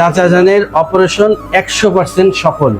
চাচা জানের অপারেশন একশো পার্সেন্ট সফল।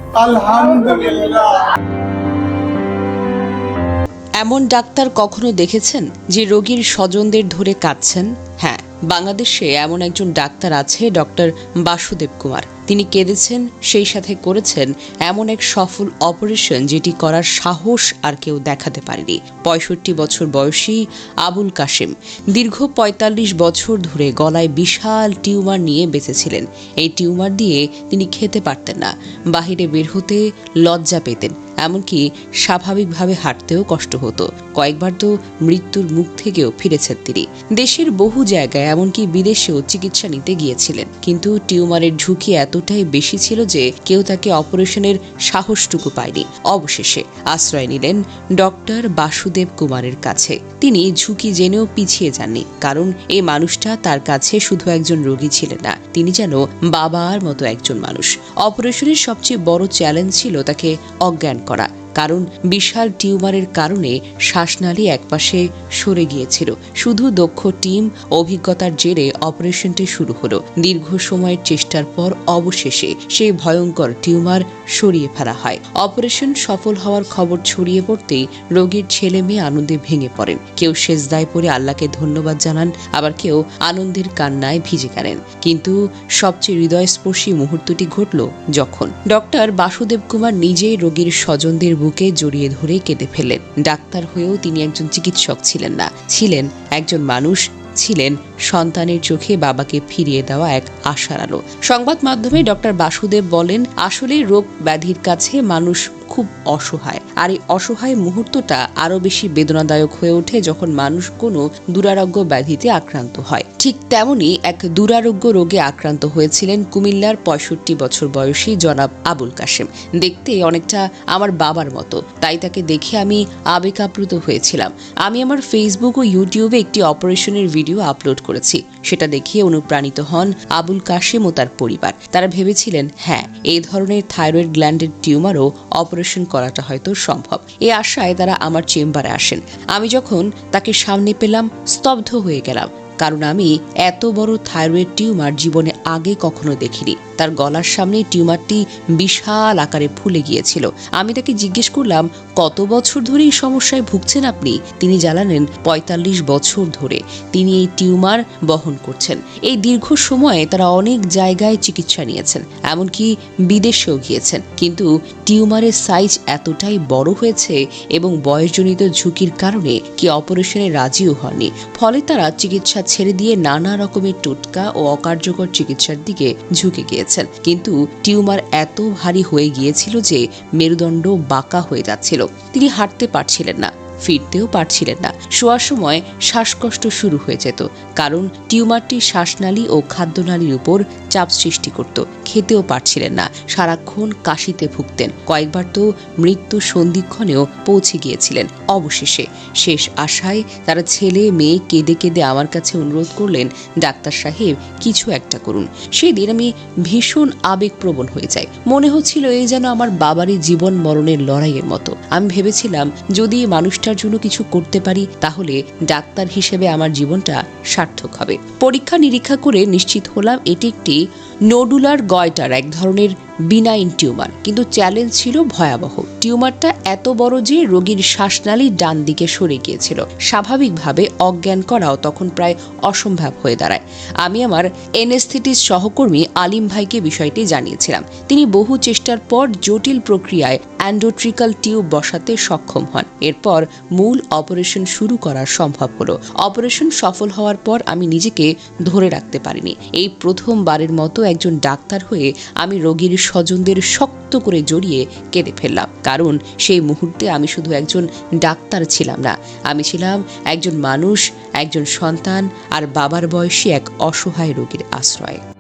এমন ডাক্তার কখনো দেখেছেন যে রোগীর স্বজনদের ধরে কাঁদছেন? হ্যাঁ বাংলাদেশে এমন একজন ডাক্তার আছে, ডক্টর বাসুদেব কুমার। তিনি কেঁদেছেন, সেই সাথে করেছেন এমন এক সফল অপারেশন যেটি করার সাহস আর কেউ দেখাতে পারেনি। পঁয়ষট্টি বছর বয়সী আবুল কাশেম দীর্ঘ ৪৫ বছর ধরে গলায় বিশাল টিউমার নিয়ে বেঁচেছিলেন। এই টিউমার দিয়ে তিনি খেতে পারতেন না। বাহিরে বের হতে লজ্জা পেতেন। এমনকি স্বাভাবিকভাবে হাঁটতেও কষ্ট হতো। কয়েকবার তো মৃত্যুর মুখ থেকেও ফিরেছেন তিনি। দেশের বহু জায়গায় এমনকি বিদেশেও চিকিৎসা নিতে গিয়েছিলেন। কিন্তু টিউমারের ঝুঁকি এতটাই বেশি ছিল যে কেউ তাকে অপারেশনের সাহসটুকু পায়নি। অবশেষে আশ্রয় নিলেন ডক্টর বাসুদেব কুমারের কাছে। তিনি ঝুঁকি জেনেও পিছিয়ে যাননি, কারণ এই মানুষটা তার কাছে শুধু একজন রোগী ছিলেন না, তিনি যেন বাবার মতো একজন মানুষ। অপারেশনের সবচেয়ে বড় চ্যালেঞ্জ ছিল তাকে অজ্ঞান করা কারণ বিশাল টিউমারের কারণে শ্বাসনালী একপাশে সরে গিয়েছিল। শুধু দক্ষ টিম অভিজ্ঞতার জেরে অপারেশনটি শুরু হলো। দীর্ঘ সময়ের চেষ্টার পর অবশেষে সেই ভয়ঙ্কর টিউমার সরিয়ে ফেলা হয়। অপারেশন সফল হওয়ার খবর ছড়িয়ে পড়তেই রোগীর ছেলে মেয়ে আনন্দে ভেঙে পড়েন। কেউ শেষদায় পড়ে আল্লাহকে ধন্যবাদ জানান, আবার কেউ আনন্দের কান্নায় ভিজে গেলেন। কিন্তু সবচেয়ে হৃদয়স্পর্শী মুহূর্তটি ঘটল যখন। ডক্টর বাসুদেব কুমার নিজেই রোগীর স্বজনদের বুকে জড়িয়ে ধরে কেঁদে ফেলেন ডাক্তার হয়েও তিনি একজন চিকিৎসক ছিলেন না। ছিলেন একজন মানুষ, ছিলেন সন্তানের চোখে বাবাকে ফিরিয়ে দেওয়া এক আশার আলো। সংবাদ মাধ্যমে ডক্টর বাসুদেব বলেন, আসলে রোগ ব্যাধির কাছে মানুষ খুব অসহায়। আর এই অসহায় মুহূর্তটা আরও বেশি বেদনাদায়ক হয়ে ওঠে যখন মানুষ কোনো দুরারোগ্য ব্যাধিতে আক্রান্ত হয়। ঠিক তেমনি এক দুরারোগ্য রোগে আক্রান্ত হয়েছিলেন কুমিল্লার পঁয়ষট্টি বছর বয়সী জনাব আবুল কাশেম। দেখতে অনেকটা আমার বাবার মতো। তাই তাকে দেখে আমি আবেগ আপ্লুত হয়েছিলাম। আমি আমার ফেসবুক ও ইউটিউবে একটি অপারেশনের ভিডিও আপলোড করেছি। সেটা দেখিয়ে অনুপ্রাণিত হন আবুল কাশেম ও তার পরিবার। তারা ভেবেছিলেন হ্যাঁ এই ধরনের থাইরয়েড গ্ল্যান্ডের টিউমারও অপারেশন করাটা হয়তো সম্ভব। এই আশায় তারা আমার চেম্বারে আসেন। আমি যখন তাকে সামনে পেলাম, স্তব্ধ হয়ে গেলাম। কারণ আমি এত বড় থাইরয়েড টিউমার জীবনে আগে কখনো দেখিনি। তার গলার সামনে টিউমারটি বিশাল আকারে ফুলে গিয়েছিল। আমি তাকে জিজ্ঞেস করলাম, কত বছর ধরে এই সমস্যায় ভুগছেন আপনি? তিনি জানালেন, পঁয়তাল্লিশ বছর ধরে তিনি এই টিউমার বহন করছেন। এই দীর্ঘ সময়ে তারা অনেক জায়গায় চিকিৎসা নিয়েছেন, এমনকি বিদেশেও গিয়েছেন। কিন্তু টিউমারের সাইজ এতটাই বড় হয়েছে এবং বয়সজনিত ঝুঁকির কারণে কি অপারেশনে রাজিও হননি। ফলে তারা চিকিৎসা ছেড়ে দিয়ে নানা রকমের টোটকা ও অকার্যকর চিকিৎসার দিকে ঝুঁকে গিয়েছেন কিন্তু টিউমার এত ভারী হয়ে গিয়েছিল যে মেরুদণ্ড বাঁকা হয়ে যাচ্ছিল। তিনি হাঁটতে পারছিলেন না। ফিরতেও পারছিলেন না। শোয়ার সময় শ্বাসকষ্ট শুরু হয়ে যেত, কারণ টিউমারটি শ্বাসনালী ও খাদ্যনালীর উপর চাপ সৃষ্টি করত, খেতেও পারছিলেন না। সারাক্ষণ কাশিতে ভুগতেন। কয়েকবার তো মৃত্যু সন্ধিক্ষণেও পৌঁছে গিয়েছিলেন। অবশেষে শেষ আশায় তারা ছেলে, মেয়ে কেঁদে কেঁদে আমার কাছে অনুরোধ করলেন, ডাক্তার সাহেব, কিছু একটা করুন। সেদিন আমি ভীষণ আবেগপ্রবণ হয়ে যাই। মনে হচ্ছিল এই যেন আমার বাবারই জীবন মরণের লড়াইয়ের মতো। আমি ভেবেছিলাম, যদি এই মানুষটার জন্য কিছু করতে পারি, তাহলে ডাক্তার হিসেবে আমার জীবনটা সার্থক হবে। পরীক্ষা নিরীক্ষা করে নিশ্চিত হলাম এটি একটি নোডুলার গয়টার, এক ধরনের বিনাইন টিউমার। কিন্তু চ্যালেঞ্জ ছিল ভয়াবহ। টিউমারটা এত বড় যে রোগীর শ্বাসনালী ডান দিকে সরে গিয়েছিল। স্বাভাবিকভাবে অজ্ঞান করাও তখন প্রায় অসম্ভব হয়ে দাঁড়ায়। আমি আমার এনেস্থেটিস সহকর্মী আলিম ভাইকে বিষয়টি জানিয়েছিলাম। তিনি বহু চেষ্টার পর জটিল প্রক্রিয়ায় অ্যান্ডোট্রিকাল টিউব বসাতে সক্ষম হন। এরপর মূল অপারেশন শুরু করা সম্ভব হলো। অপারেশন সফল হওয়ার পর আমি নিজেকে ধরে রাখতে পারিনি। এই প্রথমবারের মতো একজন ডাক্তার হয়ে আমি রোগীর স্বজনদের শক্ত করে জড়িয়ে কেঁদে ফেললাম। কারণ সেই মুহূর্তে আমি শুধু একজন ডাক্তার ছিলাম না, আমি ছিলাম একজন মানুষ, একজন সন্তান আর বাবার বয়সী এক অসহায় রোগীর আশ্রয়।